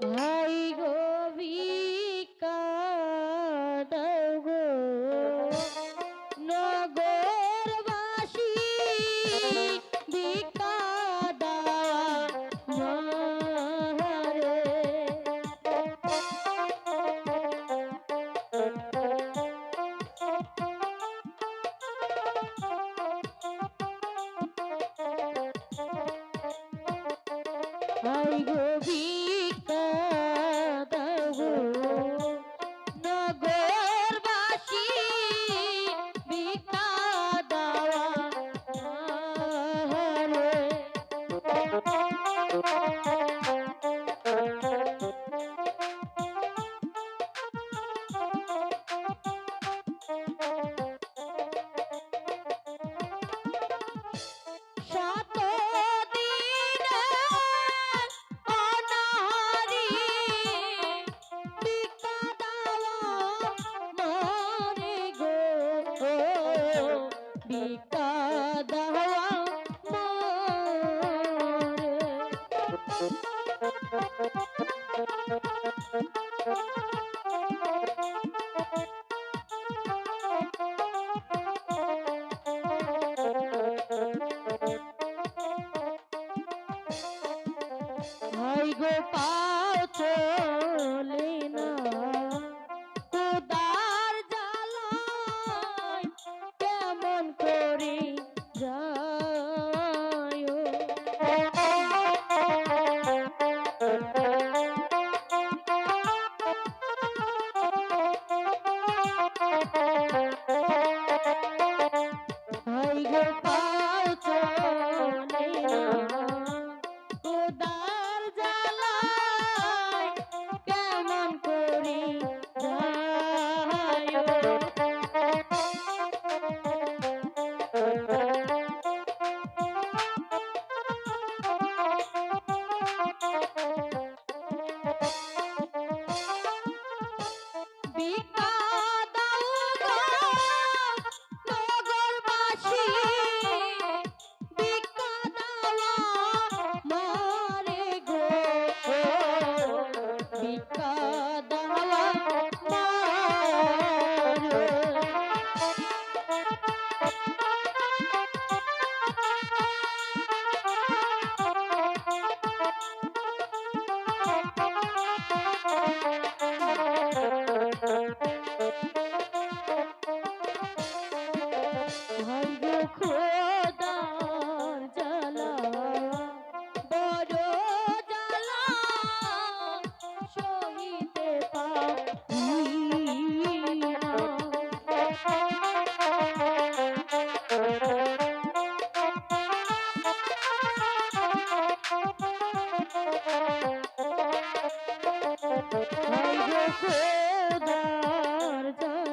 I Gobi কাদগো নগর বাসি বিকা দাওয়া মহারে। আই Gobi Gopal Thank you. Thank you. খোদার দর